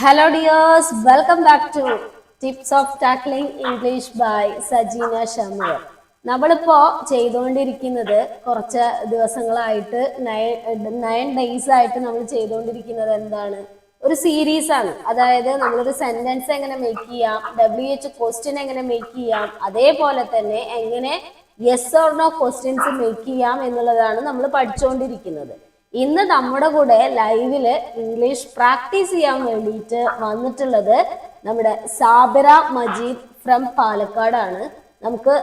Hello dears welcome back to tips of Tackling English by Sajeena Shameer നമ്മളിപ്പോ ചെയ്തുകൊണ്ടിരിക്കുന്നത് കുറച്ച് ദിവസങ്ങളായിട്ട് നയൻ നയൻ ഡേയ്സ് ആയിട്ട് നമ്മൾ ചെയ്തുകൊണ്ടിരിക്കുന്നത് എന്താണ്? ഒരു സീരീസ് ആണ്. അതായത് നമ്മളൊരു സെന്റൻസ് എങ്ങനെ മേക്ക് ചെയ്യാം ഡബ്ല്യു എച്ച് ക്വസ്റ്റ്യൻ എങ്ങനെ മേക്ക് ചെയ്യാം അതേപോലെ തന്നെ എങ്ങനെ yes or no questions make ചെയ്യാം എന്നുള്ളതാണ് നമ്മൾ പഠിച്ചുകൊണ്ടിരിക്കുന്നത് ഇന്ന് നമ്മുടെ കൂടെ ലൈവിൽ ഇംഗ്ലീഷ് പ്രാക്ടീസ് ചെയ്യാൻ വേണ്ടിയിട്ട് വന്നിട്ടുള്ളത് നമ്മുടെ സാബിറ മജീദ് ഫ്രം പാലക്കാടാണ്. നമുക്ക്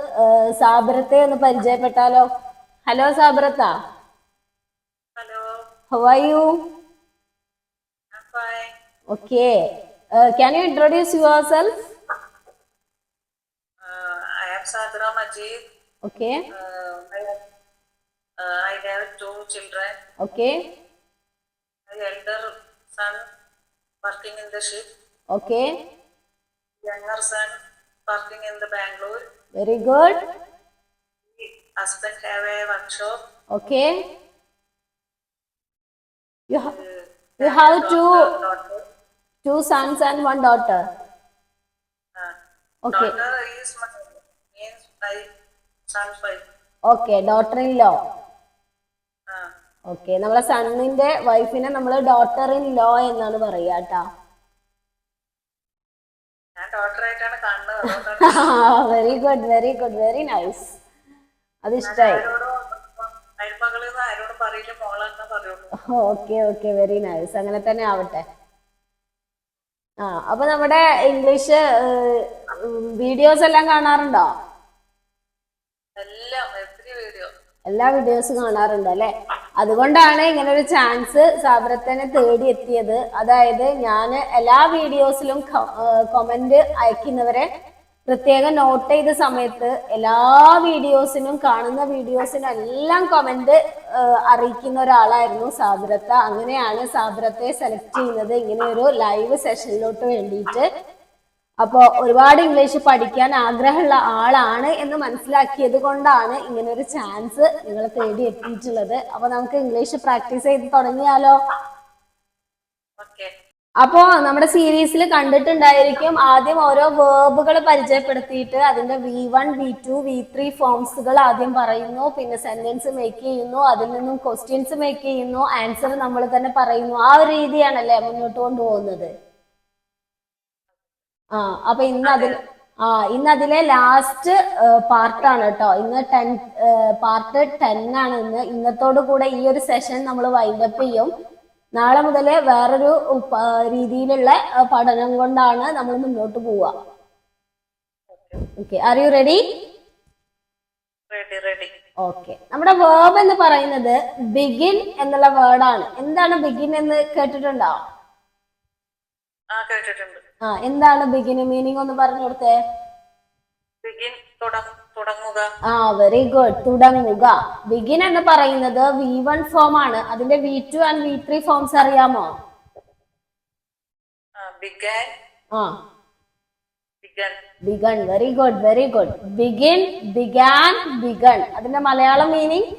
സാബിറത്തെ ഒന്ന് പരിചയപ്പെട്ടാലോ? Hello സാബിറത്ത. Hello how are you. Okay can you introduce yourself I am Majeed. Okay children. Okay. My elder son working in the ship. Okay. Younger son working in the Bangalore. Very good. Husband have a workshop. Okay. You, ha- you have two Daughter, two sons and one daughter. Uh, okay. daughter is my son's wife. Okay, daughter-in-law. Okay. നമ്മളെ സണ്ണിന്റെ വൈഫിനെ നമ്മൾ daughter in law എന്നാണ് പറയുക കേട്ടാ. അതുകൊണ്ടാണ് very good very good very nice അത് ഇഷ്ടായി. പറയുള്ളൂ. ഓക്കെ ഓക്കെ വെരി നൈസ് അങ്ങനെ തന്നെ ആവട്ടെ. ആ അപ്പൊ നമ്മുടെ ഇംഗ്ലീഷ് വീഡിയോസ് എല്ലാം കാണാറുണ്ടോ? എല്ലാ വീഡിയോസും കാണാറുണ്ട് അല്ലെ? അതുകൊണ്ടാണ് ഇങ്ങനെ ഒരു ചാൻസ് സാബ്രത്തനെ തേടി എത്തിയത് അതായത് ഞാൻ എല്ലാ വീഡിയോസിലും കൊമന്റ് അയക്കുന്നവരെ പ്രത്യേകം നോട്ട് ചെയ്ത സമയത്ത് എല്ലാ വീഡിയോസിനും കാണുന്ന വീഡിയോസിനും എല്ലാം കമന്റ് അറിയിക്കുന്ന ഒരാളായിരുന്നു സാബ്രത്ത. അങ്ങനെയാണ് സാബ്രത്തെ സെലക്ട് ചെയ്യുന്നത്. ഇങ്ങനെ ഒരു ലൈവ് സെഷനിലോട്ട് വേണ്ടിയിട്ട്. അപ്പോ ഒരുപാട് ഇംഗ്ലീഷ് പഠിക്കാൻ ആഗ്രഹമുള്ള ആളാണ് എന്ന് മനസ്സിലാക്കിയത് കൊണ്ടാണ് ഇങ്ങനെ ഒരു ചാൻസ് നിങ്ങൾ തേടി എത്തിയിട്ടുള്ളത്. അപ്പൊ നമുക്ക് ഇംഗ്ലീഷ് പ്രാക്ടീസ് ചെയ്ത് തുടങ്ങിയാലോ? അപ്പോ നമ്മുടെ സീരീസിൽ കണ്ടിട്ടുണ്ടായിരിക്കും ആദ്യം ഓരോ വേർബുകൾ പരിചയപ്പെടുത്തിയിട്ട് അതിന്റെ V one V two V three ഫോംസുകൾ ആദ്യം പറയുന്നു. പിന്നെ സെന്റൻസ് മേക്ക് ചെയ്യുന്നു. അതിൽ നിന്നും ക്വസ്റ്റ്യൻസ് മേക്ക് ചെയ്യുന്നു. ആൻസർ നമ്മൾ തന്നെ പറയുന്നു. ആ ഒരു രീതിയാണല്ലേ മുന്നോട്ട് കൊണ്ടുപോകുന്നത്? ആ അപ്പൊ ഇന്ന് അതിൽ ആ ഇന്ന് അതിലെ ലാസ്റ്റ് പാർട്ടാണ് കേട്ടോ ഇന്ന് ടെൻ പാർട്ട് ടെൻ ആണ് ഇന്ന്. ഇന്നത്തോടു കൂടെ ഈ ഒരു സെഷൻ നമ്മൾ വൈൻഡപ്പ് ചെയ്യും. നാളെ മുതൽ വേറൊരു രീതിയിലുള്ള പഠനം കൊണ്ടാണ് നമ്മൾ മുന്നോട്ട് പോവുക. Okay are you ready okay നമ്മുടെ വേർബ് എന്ന് പറയുന്നത് ബിഗിൻ എന്നുള്ള വേർഡാണ് എന്താണ് ബിഗിൻ എന്ന് കേട്ടിട്ടുണ്ടോ? കേട്ടിട്ടുണ്ട്. ആ എന്താണ് ബിഗിൻ മീനിങ് ഒന്ന് പറഞ്ഞു കൊടുത്തേ? ബിഗിൻ തുടങ്ങുക. ആ വെരി ഗുഡ് തുടങ്ങുക. ബിഗിൻ എന്ന് പറയുന്നത് വി വൺ ഫോം ആണ്. അതിന്റെ V two and V three forms അറിയാമോ? ബിഗാൻ ആ. Begun very good very good begin began begun അതിന്റെ മലയാളം മീനിങ്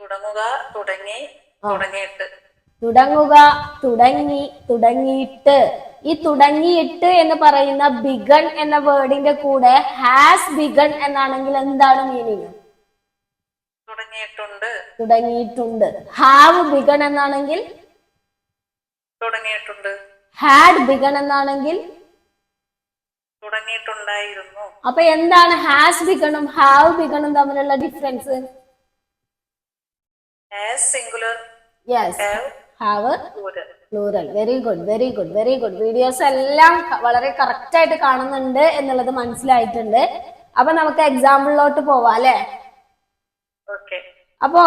തുടങ്ങുക തുടങ്ങി തുടങ്ങിയിട്ട്. തുടങ്ങുക തുടങ്ങി തുടങ്ങിയിട്ട്. ഈ തുടങ്ങിയിട്ട് എന്ന് പറയുന്ന ബിഗൺ എന്ന വേർഡിന്റെ കൂടെ ഹാസ് ബിഗൺ എന്നാണെങ്കിൽ എന്താണ് മീനിങ് തുടങ്ങിയിട്ടുണ്ട്. തുടങ്ങിയിട്ടുണ്ട്. ഹാവ് ബിഗൺ എന്നാണെങ്കിൽ? തുടങ്ങിയിട്ടുണ്ട്. ഹാഡ് ബിഗൺ എന്നാണെങ്കിൽ? തുടങ്ങിയിട്ടുണ്ടായിരുന്നു. അപ്പൊ എന്താണ് ഹാസ് ബിഗണും ഹാവ് ബിഗണും തമ്മിലുള്ള difference singular yes have plural very good very good very good videos എല്ലാം വളരെ കറക്റ്റ് ആയിട്ട് കാണുന്നുണ്ട് എന്നുള്ളത് മനസ്സിലായിട്ടുണ്ട്. അപ്പൊ നമുക്ക് എക്സാമ്പിളിലോട്ട് പോവാം അല്ലെ? അപ്പോ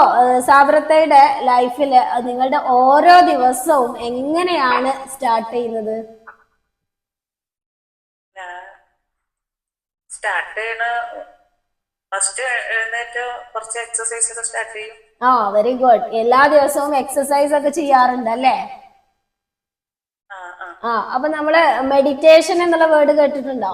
സാബ്രത്തയുടെ ലൈഫിൽ നിങ്ങളുടെ ഓരോ ദിവസവും എങ്ങനെയാണ് സ്റ്റാർട്ട് ചെയ്യുന്നത്? സ്റ്റാർട്ട് ചെയ്യണ ഫസ്റ്റ് എഴുന്നേറ്റ് കുറച്ച് എക്സസൈസ് സ്റ്റാർട്ട് ചെയ്യും. ആ വെരി ഗുഡ് എല്ലാ ദിവസവും എക്സസൈസ് ഒക്കെ ചെയ്യാറുണ്ട് അല്ലേ? ആ അപ്പൊ നമ്മൾ മെഡിറ്റേഷൻ എന്നുള്ള വേർഡ് കേട്ടിട്ടുണ്ടോ?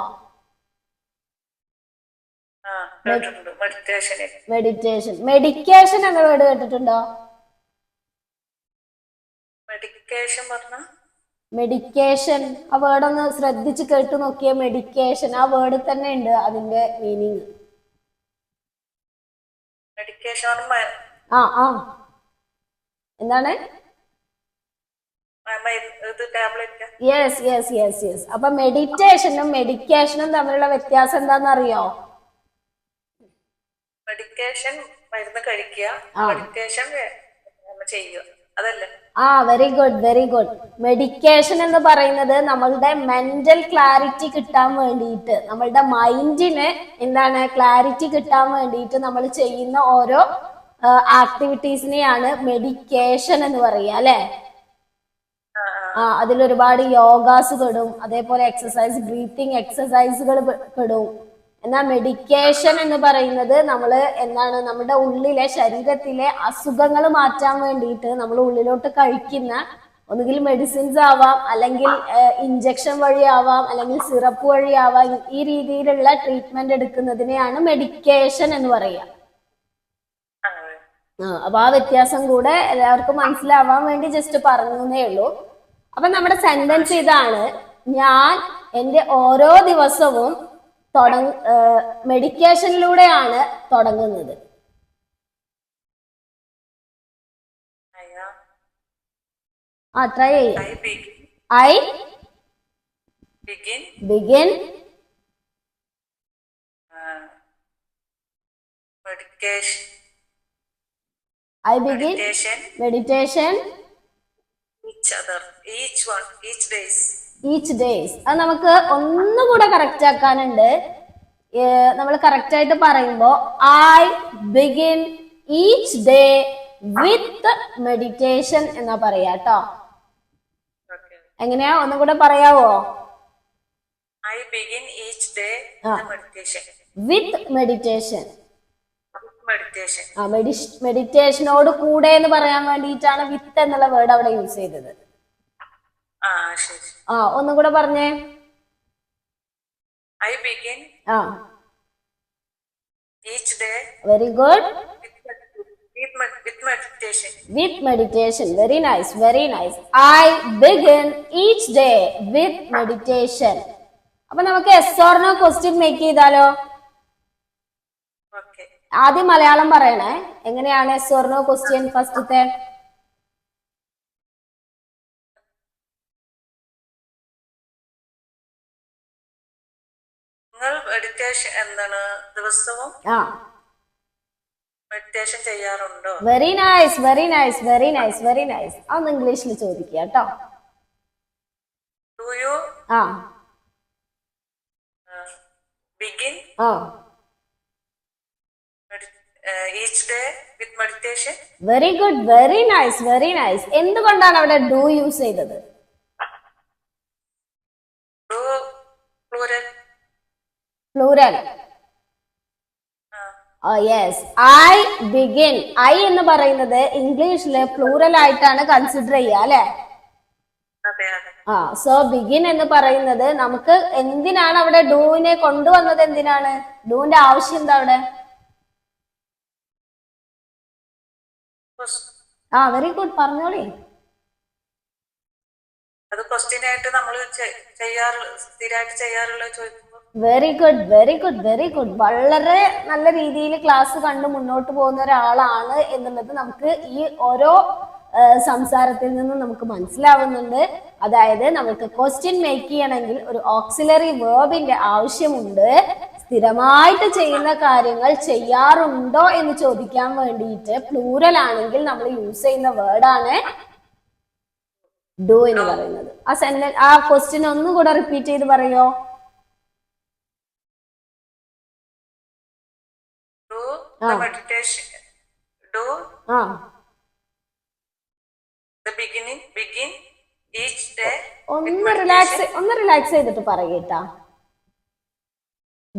മെഡിറ്റേഷൻ മെഡിക്കേഷൻ എന്ന വേർഡ് കേട്ടിട്ടുണ്ടോ? മെഡിക്കേഷൻ പറഞ്ഞ? മെഡിക്കേഷൻ ആ വേർഡ് ഒന്ന് ശ്രദ്ധിച്ച് കേട്ട് നോക്കിയ മെഡിക്കേഷൻ ആ വേർഡ് തന്നെ ഉണ്ട് അതിന്റെ മീനിങ് മെഡിക്കേഷൻ ആ ആ. എന്താണ്? യെസ് യെസ് യെസ് യെസ് അപ്പൊ മെഡിറ്റേഷനും മെഡിക്കേഷനും തമ്മിലുള്ള വ്യത്യാസം എന്താന്ന് അറിയോ മെഡിക്കേഷൻ മരുന്ന് കഴിക്കുക ചെയ്യുക. അതല്ലേ? ആ very good very good medication എന്ന് പറയുന്നത് നമ്മളുടെ മെന്റൽ ക്ലാരിറ്റി കിട്ടാൻ വേണ്ടിയിട്ട് നമ്മളുടെ മൈൻഡിന് എന്താണ് ക്ലാരിറ്റി കിട്ടാൻ വേണ്ടിയിട്ട് നമ്മൾ ചെയ്യുന്ന ഓരോ ആക്ടിവിറ്റീസിനെയാണ് മെഡിക്കേഷൻ എന്ന് പറയുക അല്ലെ? ആ അതിൽ ഒരുപാട് യോഗാസ് പെടും അതേപോലെ എക്സസൈസ് ബ്രീത്തിങ് എക്സസൈസുകൾ പെടും. എന്നാ മെഡിക്കേഷൻ എന്ന് പറയുന്നത് നമ്മൾ എന്താണ് നമ്മുടെ ഉള്ളിലെ ശരീരത്തിലെ അസുഖങ്ങൾ മാറ്റാൻ വേണ്ടിയിട്ട് നമ്മൾ ഉള്ളിലോട്ട് കഴിക്കുന്ന ഒന്നുകിൽ മെഡിസിൻസ് ആവാം അല്ലെങ്കിൽ ഇഞ്ചക്ഷൻ വഴി ആവാം അല്ലെങ്കിൽ സിറപ്പ് വഴി ആവാം ഈ രീതിയിലുള്ള ട്രീറ്റ്മെന്റ് എടുക്കുന്നതിനെയാണ് മെഡിക്കേഷൻ എന്ന് പറയുക. അപ്പൊ ആ വ്യത്യാസം കൂടെ എല്ലാവർക്കും മനസ്സിലാവാൻ വേണ്ടി ജസ്റ്റ് പറഞ്ഞേ ഉള്ളൂ. അപ്പൊ നമ്മുടെ സെന്റൻസ് ഇതാണ് ഞാൻ എന്റെ ഓരോ ദിവസവും തുടങ്ങ മെഡിക്കേഷനിലൂടെയാണ് തുടങ്ങുന്നത്. ആ ട്രൈ ചെയ്യാം. I begin medication I begin meditation meditation each other each one each days each days അത് നമുക്ക് ഒന്നുകൂടെ കറക്റ്റ് ആക്കാനുണ്ട്. നമ്മൾ കറക്റ്റ് ആയിട്ട് പറയുമ്പോ I begin each day with meditation എന്നാ പറയാ കേട്ടോ എങ്ങനെയാ? ഒന്നും കൂടെ പറയാവോ I begin each day with meditation ആ മെഡി മെഡിറ്റേഷനോട് കൂടെ എന്ന് പറയാൻ വേണ്ടിയിട്ടാണ് വിത്ത് എന്നുള്ള വേർഡ് അവിടെ യൂസ് ചെയ്തത്. ആ ഒന്നും കൂടെ പറഞ്ഞേ. ഐ ബിഗിൻ ആ. Each day very good with meditation very nice very nice I begin each day with meditation അപ്പൊ നമുക്ക് എസ് ഓർണോ ക്വസ്റ്റ്യൻ മേക്ക് ചെയ്താലോ? ആദ്യം മലയാളം പറയണേ. എങ്ങനെയാണ് എസ് ഓർ നോ ക്വസ്റ്റ്യൻ ഫസ്റ്റത്തെ മെഡിറ്റേഷൻ എന്താണ് ദിവസവും മെഡിറ്റേഷൻ ചെയ്യാറുണ്ടോ? Very nice very nice very nice very nice അന്ന് ഇംഗ്ലീഷിൽ ചോദിക്കുക കേട്ടോ. ഡു യു ആ. ബിഗിൻ ആ. Each day with meditation very good very nice very nice എന്തുകൊണ്ടാണ് അവിടെ ഡു യൂസ് ചെയ്തത്? Do plural plural yes I begin I എന്ന് പറയുന്നത് ഇംഗ്ലീഷിൽ പ്ലൂറൽ ആയിട്ടാണ് കൺസിഡർ ചെയ്യുക അല്ലെ? ആ സോ ബിഗിൻ എന്ന് പറയുന്നത് നമുക്ക് എന്തിനാണ് അവിടെ ഡൂവിനെ കൊണ്ടുവന്നത് എന്തിനാണ്? ഡൂവിന്റെ ആവശ്യം എന്താ അവിടെ? ആ വെരി ഗുഡ് പറഞ്ഞോളി. അത് ക്വസ്റ്റ്യൻ ആയിട്ട് നമ്മൾ ചെയ്യാറ് സ്ഥിരമായിട്ട് ചെയ്യാറുള്ള ചോദിക്കുമ്പോൾ very good very good very good വളരെ നല്ല രീതിയിൽ ക്ലാസ് കണ്ട് മുന്നോട്ട് പോകുന്ന ഒരാളാണ് എന്നുള്ളത് നമുക്ക് ഈ ഓരോ സംസാരത്തിൽ നിന്നും നമുക്ക് മനസ്സിലാവുന്നുണ്ട്. അതായത് നമുക്ക് ക്വസ്റ്റ്യൻ മേക്ക് ചെയ്യണമെങ്കിൽ ഒരു ഓക്സിലറി വേർബിന്റെ ആവശ്യമുണ്ട്. സ്ഥിരമായിട്ട് ചെയ്യുന്ന കാര്യങ്ങൾ ചെയ്യാറുണ്ടോ എന്ന് ചോദിക്കാൻ വേണ്ടിയിട്ട് പ്ലൂരൽ ആണെങ്കിൽ നമ്മൾ യൂസ് ചെയ്യുന്ന വേർഡാണ് ഡു എന്ന് പറയുന്നത്. ആ സെന്റൻ ആ ക്വസ്റ്റ്യൻ ഒന്നുകൂടെ റിപ്പീറ്റ് ചെയ്ത് പറയോ? ഒന്ന് റിലാക്സ് ഒന്ന് റിലാക്സ് ചെയ്തിട്ട് പറയട്ടാ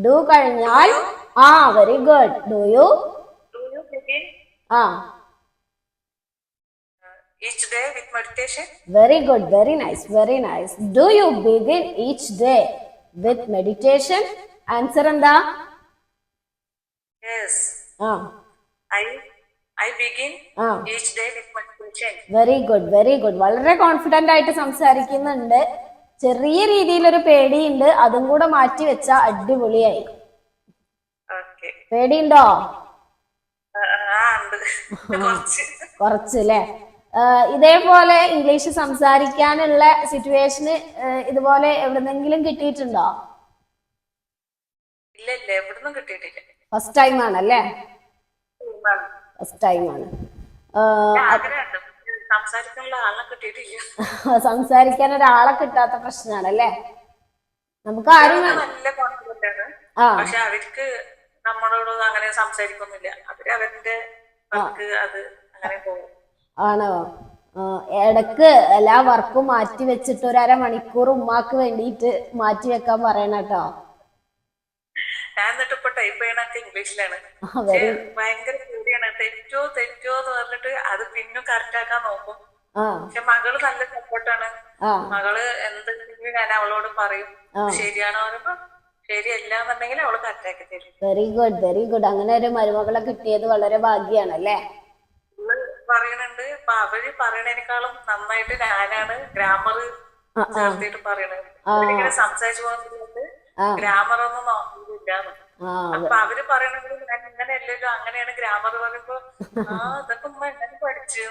ഡു കഴിഞ്ഞാൽ ആ very good do you do you ആ. Each day with meditation very good very nice very nice do you begin each day with meditation answer എന്താ? യെസ് ആ. I I begin each day with meditation very good very good വളരെ confident ആയിട്ട് സംസാരിക്കുന്നുണ്ട്. ചെറിയ രീതിയിലൊരു പേടിയുണ്ട്. അതും കൂടെ മാറ്റി വെച്ച അടിപൊളിയായി. പേടിയുണ്ടോ? കുറച്ച്. അല്ലേ ഇതേപോലെ ഇംഗ്ലീഷ് സംസാരിക്കാനുള്ള സിറ്റുവേഷന് ഇതുപോലെ എവിടുന്നെങ്കിലും കിട്ടിയിട്ടുണ്ടോ? ഫസ്റ്റ് ടൈം ആണല്ലേ? ഫസ്റ്റ് ടൈം ആണ്. സംസാരിക്കാൻ ഒരാളെ കിട്ടാത്ത പ്രശ്നമാണല്ലേ നമുക്ക് ആരും നല്ല പക്ഷെ അവർക്ക് നമ്മളോട് അങ്ങനെ സംസാരിക്കൊന്നുമില്ല. അവർ അവരുടെ അത് അങ്ങനെ പോകും. ആണോ? ഇടയ്ക്ക് എല്ലാ വർക്കും മാറ്റി വെച്ചിട്ട് ഒരു അരമണിക്കൂർ ഉമ്മാക്ക് വേണ്ടിയിട്ട് മാറ്റി വെക്കാൻ പറയണ കേട്ടോ. ഞാൻ എന്നിട്ട് ഇപ്പൊ ടൈപ്പ് ചെയ്യണൊക്കെ ഇംഗ്ലീഷിലാണ് ഭയങ്കര തെറ്റോ തെറ്റോ എന്ന് പറഞ്ഞിട്ട് അത് പിന്നെ കറക്റ്റ് ആക്കാൻ നോക്കും. പക്ഷെ മകൾ നല്ല സപ്പോർട്ടാണ് മകൾ എന്തെങ്കിലും ഞാൻ അവളോട് പറയും. ശരിയാണോ പറയുമ്പോ ശരിയല്ല എന്നുണ്ടെങ്കിൽ അവൾ കറക്റ്റാക്കി തരും. വെരി ഗുഡ് വെരി ഗുഡ് അങ്ങനെ ഒരു മരുമകളെ കിട്ടിയത് വളരെ ഭാഗ്യാണ് അല്ലേ പറയണുണ്ട്. അപ്പൊ അവർ പറയണേക്കാളും നന്നായിട്ട് ഞാനാണ് ഗ്രാമർ ചേർത്തിട്ട് പറയണത്. അവരിങ്ങനെ സംസാരിച്ചു പോകുന്നത്. ഗ്രാമർ ഒന്നും നോക്കുന്നില്ല. അപ്പൊ അവർ പറയണത് ഞാൻ ഇങ്ങനെ അല്ലല്ലോ അങ്ങനെയാണ് ഗ്രാമർ പറയുമ്പോ ആ ഇതൊക്കെ ഉമ്മ എങ്ങനെ പഠിച്ചു?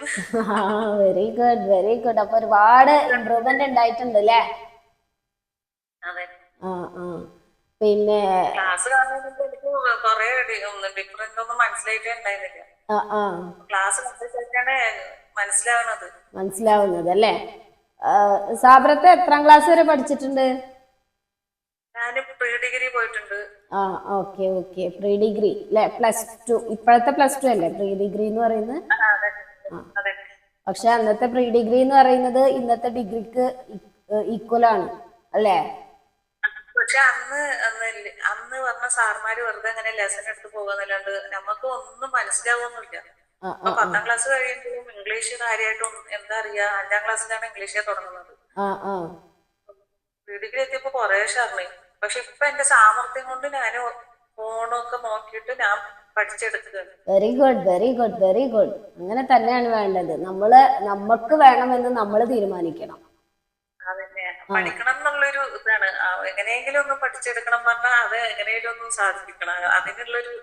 വെരി ഗുഡ് വെരി ഗുഡ് അപ്പൊ ഒരുപാട് ഇമ്പ്രൂവ്മെന്റ് ഉണ്ടായിട്ടുണ്ട് അല്ലേ? അതെ. പിന്നെ ക്ലാസ് കാണുന്നതിന് എനിക്ക് കൊറേ ഡിഫറന്റ് ഒന്നും മനസ്സിലായിട്ടേ ഉണ്ടായിരുന്നില്ല. ക്ലാസ് മനസ്സിലാവുന്നത്. മനസ്സിലാവുന്നത് അല്ലേ? സാബ്രത്തെ സാബ്രത്ത് എത്രാം ക്ലാസ് വരെ പഠിച്ചിട്ടുണ്ട്? ഞാൻ പ്രീ ഡിഗ്രി പോയിട്ടുണ്ട്. ആ ഓക്കെ ഓക്കെ. പ്രീ ഡിഗ്രി അല്ലെ പ്ലസ് ടു. ഇപ്പോഴത്തെ പ്ലസ് ടു അല്ലേ? പ്രീ ഡിഗ്രി എന്ന് പറയുന്നത്? പക്ഷെ അന്നത്തെ പ്രീ ഡിഗ്രി എന്ന് പറയുന്നത് ഇന്നത്തെ ഡിഗ്രിക്ക് ഈക്വൽ ആണ്. അല്ലേ? പക്ഷെ അന്ന് അന്ന് പറഞ്ഞ സാർമാര് വെറുതെ അങ്ങനെ ലെസൺ എടുത്ത് പോകുന്നല്ലാണ്ട് നമുക്ക് ഒന്നും മനസ്സിലാവുന്നില്ല അപ്പൊ പത്താം ക്ലാസ് കഴിയുമ്പോഴും ഇംഗ്ലീഷ് കാര്യമായിട്ടും എന്താ അറിയാ? അഞ്ചാം ക്ലാസ്സിലാണ് ഇംഗ്ലീഷേ തുടങ്ങുന്നത്. ഡിഗ്രി എത്തിയപ്പോ കൊറേ ഷർണി പക്ഷെ ഇപ്പൊ എന്റെ സാമർത്ഥ്യം കൊണ്ട് ഞാൻ ഫോണൊക്കെ നോക്കിയിട്ട് ഞാൻ പഠിച്ചെടുക്കുകയാണ്. Very good very good very good അങ്ങനെ തന്നെയാണ് വേണ്ടത്. നമ്മൾ നമുക്ക് വേണമെന്ന് നമ്മൾ തീരുമാനിക്കണം. അതന്നെ. പഠിക്കണം എന്നുള്ളൊരു ഇതാണ്. ആ, എങ്ങനെയെങ്കിലും ഒന്ന് പഠിച്ചെടുക്കണം പറഞ്ഞാൽ അത് എങ്ങനെയെങ്കിലും ഒന്ന് സാധിപ്പിക്കണം അതിനുള്ളൊരു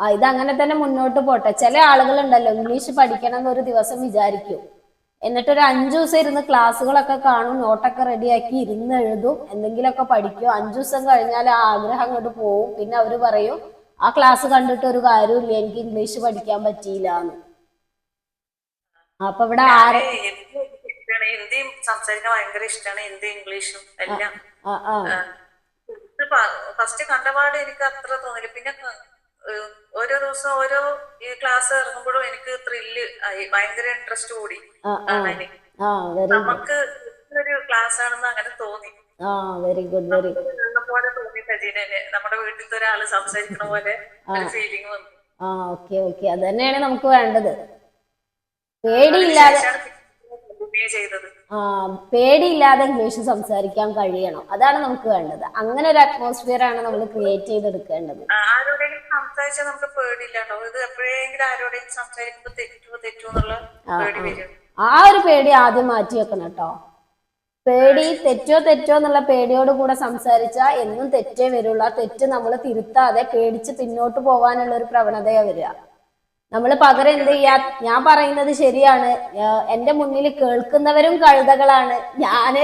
ആ ഇത് അങ്ങനെ തന്നെ മുന്നോട്ട് പോട്ടെ. ചില ആളുകളുണ്ടല്ലോ ഇംഗ്ലീഷ് പഠിക്കണം എന്ന് ഒരു ദിവസം വിചാരിക്കും. എന്നിട്ട് ഒരു അഞ്ചു ദിവസം ഇരുന്ന് ക്ലാസ്സുകളൊക്കെ കാണും നോട്ടൊക്കെ റെഡിയാക്കി ഇരുന്ന് എഴുതും എന്തെങ്കിലുമൊക്കെ പഠിക്കും. അഞ്ചു ദിവസം കഴിഞ്ഞാൽ ആ ആഗ്രഹം അങ്ങോട്ട് പോവും. പിന്നെ അവർ പറയും ആ ക്ലാസ് കണ്ടിട്ട് ഒരു കാര്യമില്ല എനിക്ക് ഇംഗ്ലീഷ് പഠിക്കാൻ പറ്റിയില്ല എന്ന് അപ്പൊ ഇവിടെ ആരെ ഹിന്ദി സംസാരിക്കാൻ ഭയങ്കര ഇഷ്ടമാണ് ഹിന്ദി ഇംഗ്ലീഷും എല്ലാം. ഫസ്റ്റ് കണ്ടപാട് എനിക്ക് അത്ര തോന്നില്ല പിന്നെ ഓരോ ദിവസം ഓരോ ഈ ക്ലാസ് ഇറങ്ങുമ്പോഴും എനിക്ക് ത്രില്ല് ആയി ഭയങ്കര ഇൻട്രസ്റ്റ് കൂടി. നമുക്ക് ഒരു ക്ലാസ് ആണെന്ന് അങ്ങനെ തോന്നി. ആ വെരി ഗുഡ് വെരി പോലെ തോന്നി സജീനെ. നമ്മുടെ വീട്ടിലത്തെ ഒരാൾ സംസാരിക്കണ പോലെ ഫീലിംഗ് വന്നു. ആ ഓക്കെ ഓക്കെ അത് തന്നെയാണ് നമുക്ക് വേണ്ടത്. പേടിയില്ലാതെ ആ പേടിയില്ലാതെ ഇംഗ്ലീഷ് സംസാരിക്കാൻ കഴിയണം. അതാണ് നമുക്ക് വേണ്ടത്. അങ്ങനെ ഒരു അറ്റ്മോസ്ഫിയർ ആണ് നമ്മൾ ക്രിയേറ്റ് ചെയ്തെടുക്കേണ്ടത്. ആരോടെങ്കിലും സംസാരിച്ചാൽ നമുക്ക് പേടിയില്ലാണ്ടോ ഇത് എപ്പോഴെങ്കിലും ആരോടെയും സംസാരിക്കുമ്പോ തെറ്റോ തെറ്റോ എന്നുള്ള പേടി വരും. ആ ഒരു പേടി ആദ്യം മാറ്റി വെക്കണം കേട്ടോ. പേടി തെറ്റോ തെറ്റോ എന്നുള്ള പേടിയോട് കൂടെ സംസാരിച്ചാൽ എന്നും തെറ്റേ വരുള്ളൂ. ആ തെറ്റ് നമ്മൾ തിരുത്താതെ പേടിച്ച് പിന്നോട്ട് പോകാനുള്ള ഒരു പ്രവണതയാ വരിക. നമ്മൾ പകരം എന്ത് ചെയ്യാ? ഞാൻ പറയുന്നത് ശരിയാണ്. എന്റെ മുന്നിൽ കേൾക്കുന്നവരും കഴുതകളാണ്. ഞാൻ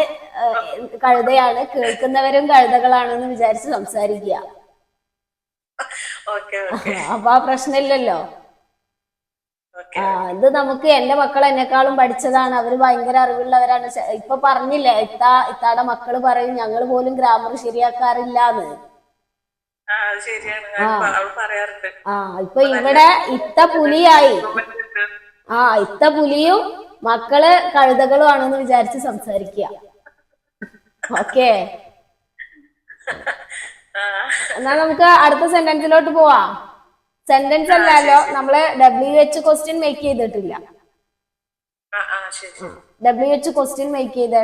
കഴുതയാണ്. കേൾക്കുന്നവരും കഴുതകളാണെന്ന് വിചാരിച്ച് സംസാരിക്കുക. അപ്പൊ ആ പ്രശ്നമില്ലല്ലോ. ആ ഇത് നമുക്ക് എന്റെ മക്കൾ എന്നെക്കാളും പഠിച്ചതാണ്. അവർ ഭയങ്കര അറിവുള്ളവരാണ്. ഇപ്പൊ പറഞ്ഞില്ലേ ഇത്താ ഇത്താടെ മക്കൾ പറയും ഞങ്ങൾ പോലും ഗ്രാമർ ശരിയാക്കാറില്ലാന്ന്. ആ ഇപ്പൊ ഇവിടെ ഇത്ത പുലിയായി. ആ ഇത്ത പുലിയും മക്കൾ കഴുതകളും ആണെന്ന് വിചാരിച്ച് സംസാരിക്കുക ഓക്കെ. എന്നാ നമുക്ക് അടുത്ത സെന്റൻസിലോട്ട് പോവാം. സെന്റൻസ് അല്ലല്ലോ നമ്മൾ ഡബ്ല്യു എച്ച് ക്വസ്റ്റ്യൻ മേക്ക് ചെയ്തിട്ടില്ല. ഡബ്ല്യു എച്ച് ക്വസ്റ്റ്യൻ മേക്ക് ചെയ്ത.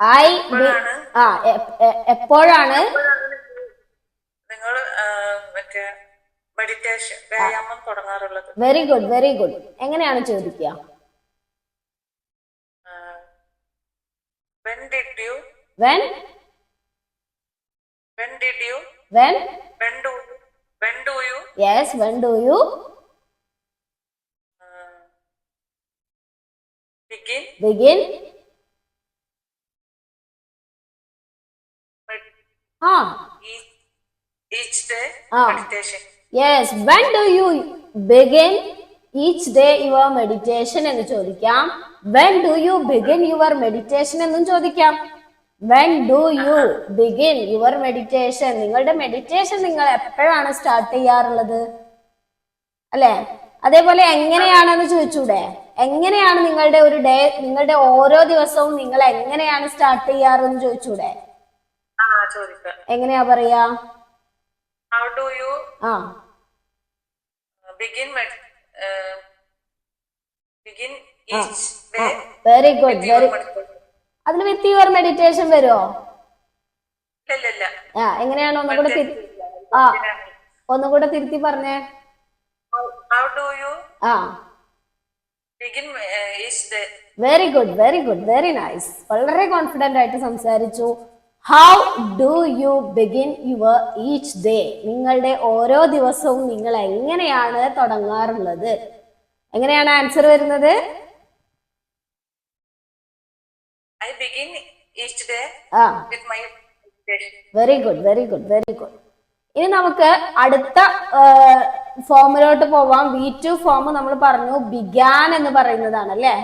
ഐ ആ. എപ്പോഴാണ്? നിങ്ങൾ മറ്റേ മെഡിറ്റേഷൻ വ്യായാമം തുടങ്ങാറുള്ളത്? വെരി ഗുഡ് വെരി ഗുഡ് എങ്ങനെയാണ് ചോദിക്കുക? did you? When? When did you? When? When do? When do you? Yes, when do you? Uh, begin. Begin. Huh. Each, each day ah. meditation. Yes, when do you begin each day your meditation എന്ന് ചോദിക്കാം. When do you begin your meditation എന്നും ചോദിക്കാം. When do you begin your meditation നിങ്ങളുടെ meditation നിങ്ങൾ എപ്പോഴാണ് start ചെയ്യാറുള്ളത്? അല്ലെ? അതേപോലെ എങ്ങനെയാണെന്ന് ചോദിച്ചൂടെ? എങ്ങനെയാണ് നിങ്ങളുടെ ഒരു ഡേ നിങ്ങളുടെ ഓരോ ദിവസവും നിങ്ങൾ എങ്ങനെയാണ് സ്റ്റാർട്ട് ചെയ്യാറെന്ന് ചോദിച്ചൂടെ? എങ്ങനെയാ പറയാ? ഹൗ ഡു യു ആ. Begin day very good very അതിൽ വിത്ത് യുവർ മെഡിറ്റേഷൻ വരുമോ ആ എങ്ങനെയാണ് ഒന്നുകൂടെ ആ ഒന്നുകൂടെ തിരുത്തി പറഞ്ഞേ. Very good very good very nice വളരെ കോൺഫിഡന്റ് ആയിട്ട് സംസാരിച്ചു. How do you begin your each day നിങ്ങളുടെ ഓരോ ദിവസവും നിങ്ങൾ എങ്ങനെയാണ് തുടങ്ങാറുള്ളത്? എങ്ങനെയാണ് ആൻസർ വരുന്നത്? Very good very good very good ഇനി നമുക്ക് അടുത്ത ഫോമിലോട്ട് പോവാം. വി ടു ഫോം നമ്മൾ പറഞ്ഞു ബിഗാൻ എന്ന് പറയുന്നതാണ് അല്ലേ?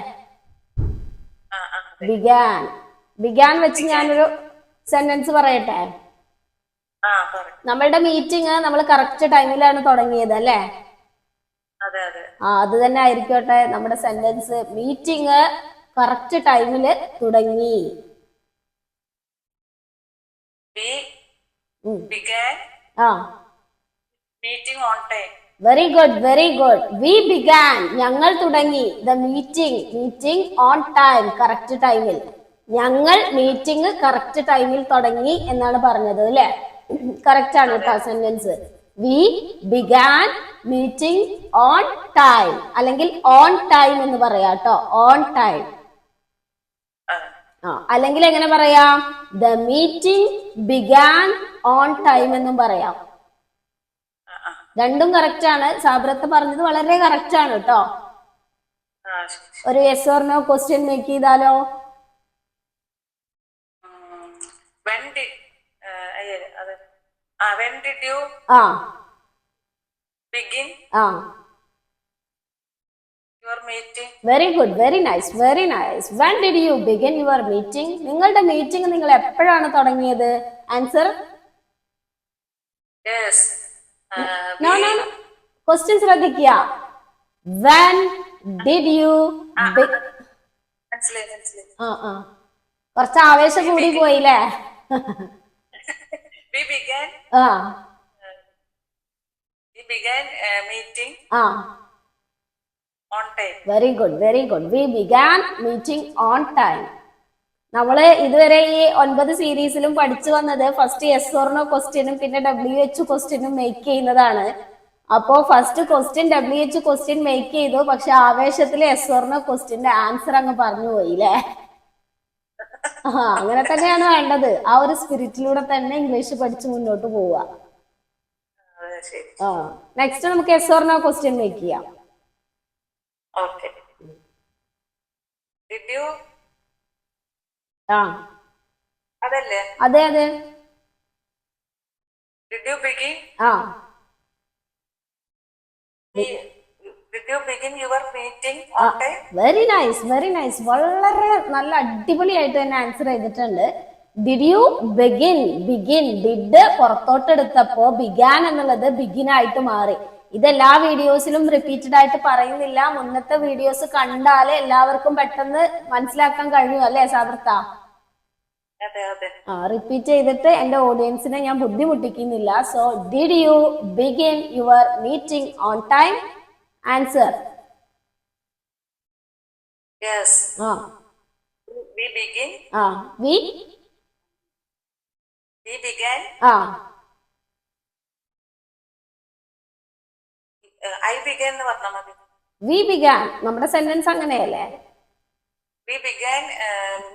ബിഗാൻ ബിഗാൻ വെച്ച് ഞാനൊരു സെന്റൻസ് പറയട്ടെ? നമ്മളുടെ മീറ്റിംഗ് നമ്മൾ കറക്റ്റ് ടൈമിലാണ് തുടങ്ങിയത് അല്ലേ? ആ അത് തന്നെ ആയിരിക്കട്ടെ. നമ്മുടെ സെന്റൻസ് മീറ്റിംഗ് കറക്റ്റ് ടൈമിൽ തുടങ്ങി. ബിഗാൻ ആ. Meeting on time very good very good we began ഞങ്ങൾ തുടങ്ങി. The meeting meeting on time correct ടൈമിൽ ഞങ്ങൾ മീറ്റിംഗ് കറക്റ്റ് ടൈമിൽ തുടങ്ങി എന്നാണ് പറഞ്ഞത് അല്ലെ? കറക്റ്റ് ആണ് കേട്ടോ sentence we began meeting on time അല്ലെങ്കിൽ ഓൺ ടൈം എന്ന് പറയാം കേട്ടോ. ഓൺ ടൈം ആ. അല്ലെങ്കിൽ എങ്ങനെ പറയാം? The meeting began on time എന്നും പറയാം. രണ്ടും കറക്റ്റ് ആണ്. സാബ്രത്ത് പറഞ്ഞത് വളരെ കറക്റ്റ് ആണ് കേട്ടോ. ഒരു yes or no question make ചെയ്താലോ വെൻ ഡി അതെ very good very nice very nice when did you begin your meeting നിങ്ങളുടെ മീറ്റിംഗ് നിങ്ങൾ എപ്പോഴാണ് തുടങ്ങിയത്? Answer yes no no question ശ്രദ്ധിക്കുക. വെൻ ഡിഡ് യു മനസ്സിലായി മനസ്സിലായി. ആ ആ. കുറച്ച് ആവേശം കൂടി പോയില്ലേ? വി ബിഗാൻ ആ. began a meeting ആ. on time. Very good very good we began meeting on time നമ്മൾ ഇതുവരെ ഈ ഒൻപത് സീരീസിലും പഠിച്ചു വന്നത് ഫസ്റ്റ് എസ് ഓർണോ ക്വസ്റ്റ്യനും പിന്നെ ഡബ്ല്യു എച്ച് ക്വസ്റ്റ്യനും മേക്ക് ചെയ്യുന്നതാണ്. അപ്പോ first question W H question make ചെയ്തു. പക്ഷെ ആവേശത്തിൽ എസ് ഓർണോ ക്വസ്റ്റ്യന്റെ ആൻസർ അങ്ങ് പറഞ്ഞു പോയില്ലേ? ആ അങ്ങനെ തന്നെയാണ് വേണ്ടത്. ആ ഒരു സ്പിരിറ്റിലൂടെ തന്നെ ഇംഗ്ലീഷ് പഠിച്ച് മുന്നോട്ട് പോവുക. ആ നെക്സ്റ്റ് നമുക്ക് എസ് ഓർണോ ക്വസ്റ്റ്യൻ മേക്ക് ചെയ്യാം. ആ. അതല്ലേ? അതെ അതെ. ആ. You begin your meeting on time very nice very nice വളരെ നല്ല അടിപൊളിയായിട്ട് തന്നെ ആൻസർ ചെയ്തിട്ടുണ്ട്. Did you begin begin did പുറത്തോട്ടെടുത്തപ്പോ began എന്നുള്ളത് ബിഗിൻ ആയിട്ട് മാറി. ഇത് എല്ലാ വീഡിയോസിലും റിപ്പീറ്റഡ് ആയിട്ട് പറയുന്നില്ല. മുന്നത്തെ വീഡിയോസ് കണ്ടാൽ എല്ലാവർക്കും പെട്ടെന്ന് മനസ്സിലാക്കാൻ കഴിയും അല്ലേ സാബർത്ത? ആ റിപ്പീറ്റ് ചെയ്തിട്ട് എന്റെ ഓഡിയൻസിനെ ഞാൻ ബുദ്ധിമുട്ടിക്കുന്നില്ല. So did you begin your meeting on time answer yes ആ. വി ബിഗിൻ ആ. വി വി ബിഗാൻ ആ. ഐ ബിഗൻ എന്ന് പറഞ്ഞാൽ മതി. വി ബിഗാൻ നമ്മുടെ സെന്റൻസ് അങ്ങനെയല്ലേ? വി ബിഗൻ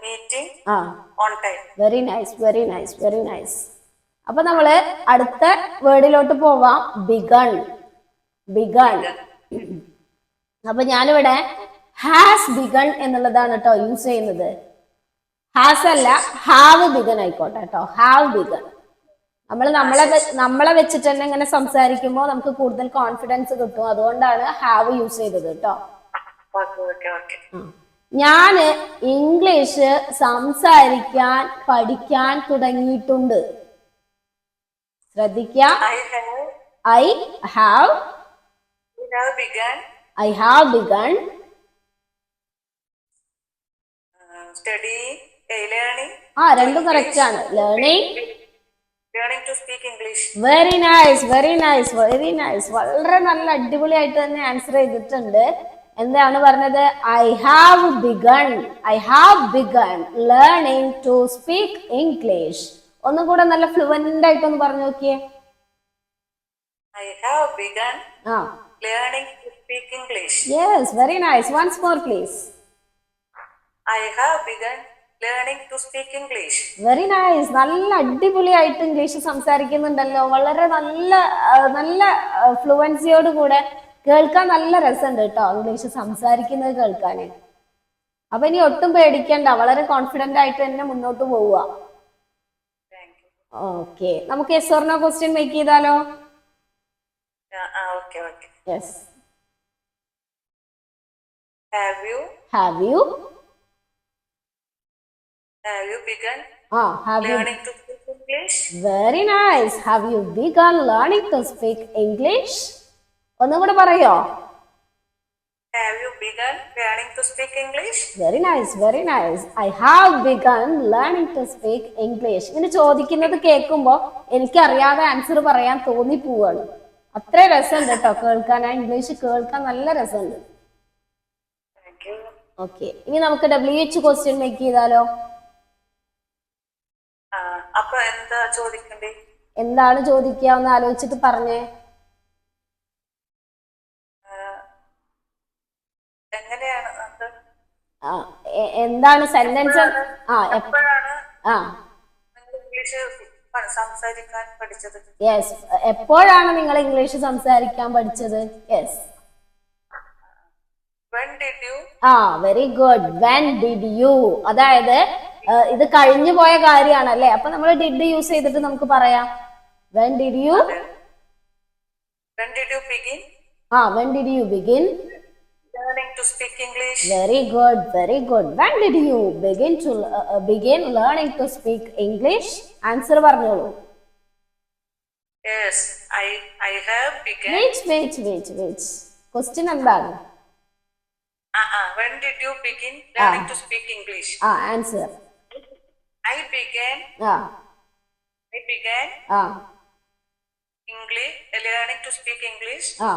മീറ്റിംഗ് ആ. On time very nice very nice very nice അപ്പൊ നമ്മൾ അടുത്ത വേർഡിലോട്ട് പോവാം. ബിഗൺ ബിഗൺ അപ്പൊ ഞാനിവിടെ ഹാസ് ബിഗൺ എന്നുള്ളതാണ് കേട്ടോ യൂസ് ചെയ്യുന്നത്. ഹാസ് അല്ല ഹാവ് ബിഗൺ ആയിക്കോട്ടെ കേട്ടോ. ഹാവ് ബിഗൺ നമ്മൾ നമ്മളെ നമ്മളെ വെച്ചിട്ട് തന്നെ ഇങ്ങനെ സംസാരിക്കുമ്പോൾ നമുക്ക് കൂടുതൽ കോൺഫിഡൻസ് കിട്ടും. അതുകൊണ്ടാണ് ഹാവ് യൂസ് ചെയ്തത് കേട്ടോ. ഞാൻ ഇംഗ്ലീഷ് സംസാരിക്കാൻ പഠിക്കാൻ തുടങ്ങിയിട്ടുണ്ട്. ശ്രദ്ധിക്ക. I have I begun. I have begun. I have begun study learning ആ രണ്ടും കറക്റ്റ് ആണ് learning learning to speak English very nice very nice very nice വളരെ നല്ല അടിപൊളിയായിട്ട് തന്നെ ആൻസർ ചെയ്തിട്ടുണ്ട്. എന്താണ് പറഞ്ഞത്? I have begun I have begun learning to speak English ഒന്നും കൂടെ നല്ല ഫ്ലുവന്റ് ആയിട്ടൊന്ന് പറഞ്ഞു നോക്കിയേ. I have begun ah. Learning to speak English. Yes, very nice. Once more, please. I have begun learning to speak English very nice നല്ല അടിപൊളിയായിട്ട് English സംസാരിക്കുന്നുണ്ടല്ലോ. വളരെ നല്ല നല്ല ഫ്ലുവൻസിയോട് കൂടെ കേൾക്കാൻ നല്ല രസമുണ്ട് കേട്ടോ ഇംഗ്ലീഷ് സംസാരിക്കുന്നത് കേൾക്കാൻ. അപ്പൊ ഇനി ഒട്ടും പേടിക്കണ്ട. വളരെ കോൺഫിഡന്റ് ആയിട്ട് തന്നെ മുന്നോട്ട് പോവുക. ഓക്കെ നമുക്ക് yes or no question make ചെയ്താലോ okay okay yes have you have you have you begun ആ have you learning to speak English very nice have you begun learning to speak English ഒന്നും കൂടെ പറയോ? Have you begun learning to speak English very nice very nice I have begun learning to speak English ഇങ്ങനെ ചോദിക്കുന്നത് കേൾക്കുമ്പോൾ എനിക്കറിയാതെ answer പറയാൻ തോന്നിപ്പോവാണ്. അത്ര രസമുണ്ട് കേട്ടോ കേൾക്കാൻ. ആ ഇംഗ്ലീഷ് കേൾക്കാൻ നല്ല രസമുണ്ട്. ഓക്കെ ഇനി നമുക്ക് ഡബ്ല്യു എച്ച് ക്വസ്റ്റ്യൻ മേക്ക് ചെയ്താലോ? അപ്പൊ എന്താ ചോദിക്കണ്ടേ? എന്താണ് ചോദിക്കുക? എന്ന് ആലോചിച്ചിട്ട് പറഞ്ഞേ. എങ്ങനെയാണ് എന്താണ് സെന്റൻസ് ആ എപ്പോഴാണ്? ആ. ഇംഗ്ലീഷ് സംസാരിക്കാൻ പഠിച്ചത്. യെസ് എപ്പോഴാണ് നിങ്ങൾ ഇംഗ്ലീഷ് സംസാരിക്കാൻ പഠിച്ചത്? യെസ് ആ very good when did you അതായത് ഇത് കഴിഞ്ഞു പോയ കാര്യമാണ് അല്ലെ അപ്പൊ നമ്മൾ ഡിഡ് യൂസ് ചെയ്തിട്ട് നമുക്ക് പറയാം. വെൻ ഡിഡ് യു ആ when did you begin learning to speak English very good very good when did you begin to begin learning to speak English answer പറഞ്ഞോളൂ yes I I have began wait wait wait wait question എന്താണ് ah ah when did you begin learning to speak English ah answer I began ah I began ah English learning to speak English ah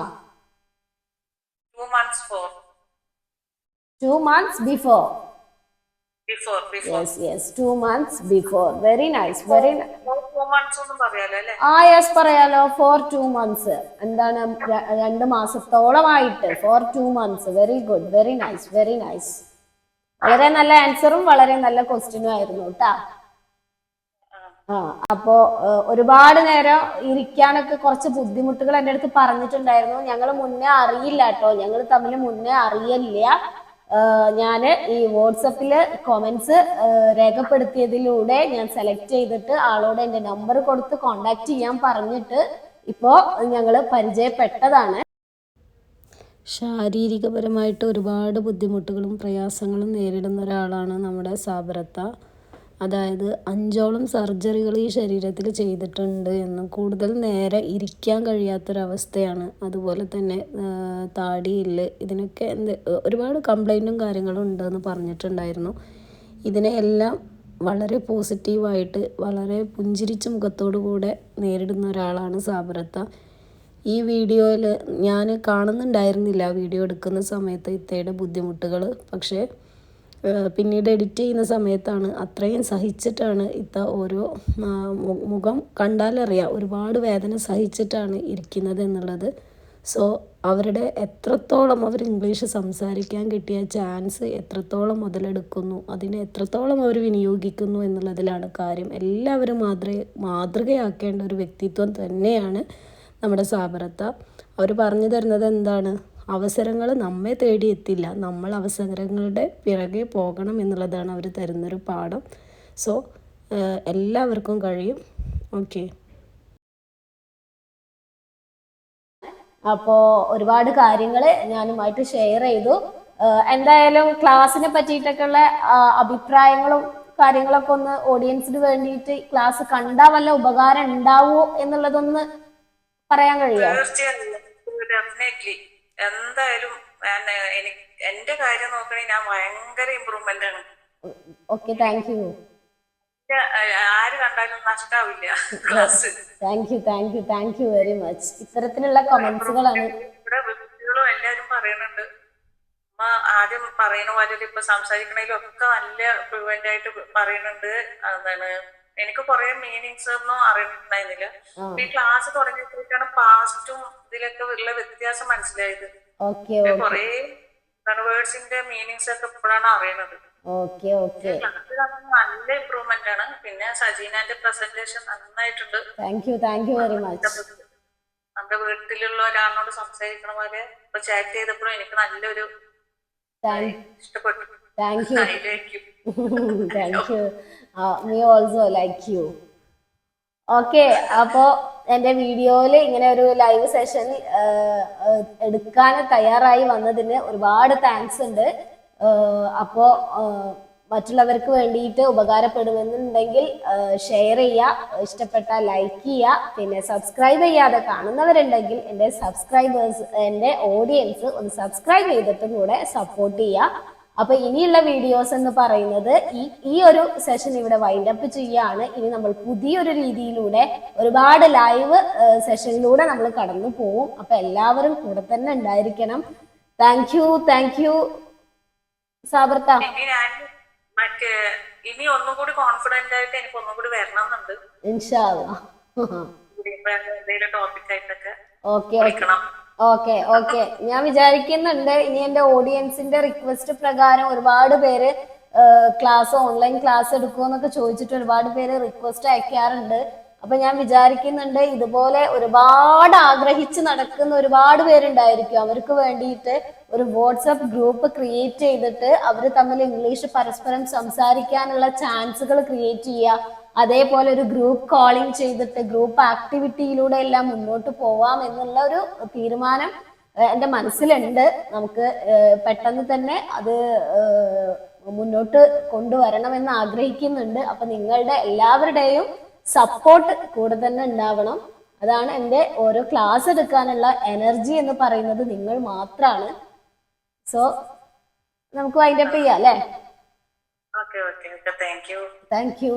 two months for Two months before. Before, before. Yes, yes. Two months before. Very nice. അല്ലെ ആ yes പറയാലോ for two months എന്താണ് രണ്ട് മാസത്തോളമായിട്ട് for two months very good very nice very nice വളരെ നല്ല ആൻസറും വളരെ നല്ല ക്വസ്റ്റ്യനും ആയിരുന്നു കേട്ടാ ആ അപ്പോ ഒരുപാട് നേരം ഇരിക്കാനൊക്കെ കുറച്ച് ബുദ്ധിമുട്ടുകൾ എന്റെ അടുത്ത് പറഞ്ഞിട്ടുണ്ടായിരുന്നു. ഞങ്ങൾ മുന്നേ അറിയില്ല കേട്ടോ. ഞങ്ങൾ തമ്മിൽ മുന്നേ അറിയില്ല. ഞാൻ ഈ വാട്സപ്പിൽ കൊമൻസ് രേഖപ്പെടുത്തിയതിലൂടെ ഞാൻ സെലക്ട് ചെയ്തിട്ട് ആളോട് എന്റെ നമ്പർ കൊടുത്ത് കോണ്ടാക്ട് ചെയ്യാൻ പറഞ്ഞിട്ട് ഇപ്പോൾ ഞങ്ങൾ പരിചയപ്പെട്ടതാണ്. ശാരീരികപരമായിട്ട് ഒരുപാട് ബുദ്ധിമുട്ടുകളും പ്രയാസങ്ങളും നേരിടുന്ന ഒരാളാണ് നമ്മുടെ സാബറത്ത അതായത് അഞ്ചോളം സർജറികൾ ഈ ശരീരത്തിൽ ചെയ്തിട്ടുണ്ട് എന്നും കൂടുതൽ നേരെ ഇരിക്കാൻ കഴിയാത്തൊരവസ്ഥയാണ്. അതുപോലെ തന്നെ താടിയില്ല ഇതിനൊക്കെ എന്ത് ഒരുപാട് കംപ്ലൈന്റും കാര്യങ്ങളും ഉണ്ടെന്ന് പറഞ്ഞിട്ടുണ്ടായിരുന്നു. ഇതിനെയെല്ലാം വളരെ പോസിറ്റീവായിട്ട് വളരെ പുഞ്ചിരിച്ച മുഖത്തോടു കൂടെ നേരിടുന്ന ഒരാളാണ് സാബരത്ത. ഈ വീഡിയോയിൽ ഞാൻ കാണുന്നുണ്ടായിരുന്നില്ല വീഡിയോ എടുക്കുന്ന സമയത്ത് ഇത്തയുടെ ബുദ്ധിമുട്ടുകൾ പക്ഷേ പിന്നീട് എഡിറ്റ് ചെയ്യുന്ന സമയത്താണ് അത്രയും സഹിച്ചിട്ടാണ് ഇത്ത ഓരോ മുഖം കണ്ടാലറിയാം ഒരുപാട് വേദന സഹിച്ചിട്ടാണ് ഇരിക്കുന്നത് എന്നുള്ളത്. സോ അവരുടെ എത്രത്തോളം അവർ ഇംഗ്ലീഷ് സംസാരിക്കാൻ കിട്ടിയ ചാൻസ് എത്രത്തോളം മുതലെടുക്കുന്നു അതിനെ എത്രത്തോളം അവർ വിനിയോഗിക്കുന്നു എന്നുള്ളതിലാണ് കാര്യം. എല്ലാവരും മാതൃ മാതൃകയാക്കേണ്ട ഒരു വ്യക്തിത്വം തന്നെയാണ് നമ്മുടെ സാബറത്ത അവർ പറഞ്ഞു തരുന്നത് എന്താണ്? അവസരങ്ങൾ നമ്മെ തേടി എത്തില്ല നമ്മൾ അവസരങ്ങളുടെ പിറകെ പോകണം എന്നുള്ളതാണ് അവർ തരുന്നൊരു പാഠം. സോ എല്ലാവർക്കും കഴിയും. ഓക്കെ. അപ്പോൾ ഒരുപാട് കാര്യങ്ങൾ ഞാനുമായിട്ട് ഷെയർ ചെയ്തു. എന്തായാലും ക്ലാസ്സിനെ പറ്റിയിട്ടൊക്കെയുള്ള അഭിപ്രായങ്ങളും കാര്യങ്ങളൊക്കെ ഒന്ന് ഓഡിയൻസിന് വേണ്ടിയിട്ട് ക്ലാസ് കണ്ടാ വല്ല ഉപകാരം ഉണ്ടാവുമോ എന്നുള്ളതൊന്ന് പറയാൻ കഴിയുമോ? എന്തായാലും എനിക്ക് എന്റെ കാര്യം നോക്കണേ ഞാൻ ഭയങ്കര ഇമ്പ്രൂവ്മെന്റ് ആണ്. ഓക്കെ താങ്ക് യു ആര് കണ്ടാലും നഷ്ടാവില്ല class thank you thank you thank you very much ഇത്തരത്തിലുള്ള കമന്റ്സുകളാണ് ഇവിടെ എല്ലാരും പറയുന്നുണ്ട്. ആദ്യം പറയുന്ന പോലെ ഇപ്പൊ സംസാരിക്കണേലും ഒക്കെ നല്ല ഫ്ലുവന്റ് ആയിട്ട് പറയുന്നുണ്ട്. എന്താണ് എനിക്ക് കുറെ മീനിങ്സ് ഒന്നും അറിയുന്നുണ്ടായിരുന്നില്ല ഈ ക്ലാസ് തുടങ്ങിയപ്പോഴേക്കാണ് പാസ്റ്റും ഇതിലൊക്കെ ഉള്ള വ്യത്യാസം മനസ്സിലായത്. കൊറേ വേർഡ്സിന്റെ മീനിങ്സ് ഒക്കെ ഇപ്പോഴാണ് ഓക്കെ നല്ല ഇമ്പ്രൂവ്മെന്റ് ആണ്. പിന്നെ സജീനാന്റെ പ്രസന്റേഷൻ നന്നായിട്ടുണ്ട്. Thank you thank you very much നമ്മുടെ വീട്ടിലുള്ള ഒരാളിനോട് സംസാരിക്കണ പോലെ ഇപ്പൊ ചാറ്റ് ചെയ്തപ്പോഴും എനിക്ക് നല്ലൊരു ഇഷ്ടപ്പെട്ടു. Thank you thank you me also like you okay അപ്പോ എന്റെ വീഡിയോയിൽ ഇങ്ങനെ ഒരു ലൈവ് സെഷൻ എടുക്കാൻ തയ്യാറായി വന്നതിന് ഒരുപാട് താങ്ക്സ് ഉണ്ട്. അപ്പോ മറ്റുള്ളവർക്ക് വേണ്ടിയിട്ട് ഉപകാരപ്പെടുമെന്നുണ്ടെങ്കിൽ ഷെയർ ചെയ്യുക ഇഷ്ടപ്പെട്ട ലൈക്ക് ചെയ്യുക പിന്നെ സബ്സ്ക്രൈബ് ചെയ്യാതെ കാണുന്നവരുണ്ടെങ്കിൽ എന്റെ സബ്സ്ക്രൈബേഴ്സ് എന്റെ ഓഡിയൻസ് ഒന്ന് സബ്സ്ക്രൈബ് ചെയ്തിട്ടും കൂടെ സപ്പോർട്ട് ചെയ്യുക. അപ്പൊ ഇനിയുള്ള വീഡിയോസ് എന്ന് പറയുന്നത് ഈ ഈ ഒരു സെഷൻ ഇവിടെ വൈൻഡ് അപ്പ് ചെയ്യാണ് ഇനി നമ്മൾ പുതിയൊരു രീതിയിലൂടെ ഒരുപാട് ലൈവ് സെഷനിലൂടെ നമ്മൾ കടന്നു പോവും അപ്പൊ എല്ലാവരും കൂടെ തന്നെ ഉണ്ടായിരിക്കണം. Thank you thank you സാബർത്ത. ഇനി ഞാൻ മറ്റേ ഇനി ഒന്നും കൂടി കോൺഫിഡന്റ് ആയിട്ട് എനിക്ക് ഒന്നും കൂടി വരണം എന്നുണ്ട് ഇൻഷാല്ല എന്തെങ്കിലും ടോപ്പിക് ആയിട്ടൊക്കെ ഓക്കെ ഓക്കെ ഓക്കെ. ഞാൻ വിചാരിക്കുന്നുണ്ട് ഇനി എന്റെ ഓഡിയൻസിന്റെ റിക്വസ്റ്റ് പ്രകാരം ഒരുപാട് പേര് ക്ലാസ് ഓൺലൈൻ ക്ലാസ് എടുക്കുമെന്നൊക്കെ ചോദിച്ചിട്ട് ഒരുപാട് പേര് റിക്വസ്റ്റ് അയക്കാറുണ്ട്. അപ്പൊ ഞാൻ വിചാരിക്കുന്നുണ്ട് ഇതുപോലെ ഒരുപാട് ആഗ്രഹിച്ച് നടക്കുന്ന ഒരുപാട് പേരുണ്ടായിരിക്കും. അവർക്ക് വേണ്ടിയിട്ട് ഒരു വാട്സപ്പ് ഗ്രൂപ്പ് ക്രിയേറ്റ് ചെയ്തിട്ട് അവർ തമ്മിൽ ഇംഗ്ലീഷ് പരസ്പരം സംസാരിക്കാനുള്ള ചാൻസുകൾ ക്രിയേറ്റ് ചെയ്യുക. അതേപോലെ ഒരു ഗ്രൂപ്പ് കോളിംഗ് ചെയ്തിട്ട് ഗ്രൂപ്പ് ആക്ടിവിറ്റിയിലൂടെ എല്ലാം മുന്നോട്ട് പോവാം എന്നുള്ള ഒരു തീരുമാനം എന്റെ എന്റെ മനസ്സിലുണ്ട്. നമുക്ക് പെട്ടെന്ന് തന്നെ അത് മുന്നോട്ട് കൊണ്ടുവരണമെന്ന് ആഗ്രഹിക്കുന്നുണ്ട്. അപ്പൊ നിങ്ങളുടെ എല്ലാവരുടെയും സപ്പോർട്ട് കൂടെ തന്നെ ഉണ്ടാവണം. അതാണ് എന്റെ ഓരോ ക്ലാസ് എടുക്കാനുള്ള എനർജി എന്ന് പറയുന്നത് നിങ്ങൾ മാത്രാണ്. സോ നമുക്ക് വൈൻഡപ്പ് ചെയ്യാം അല്ലേ? Thank you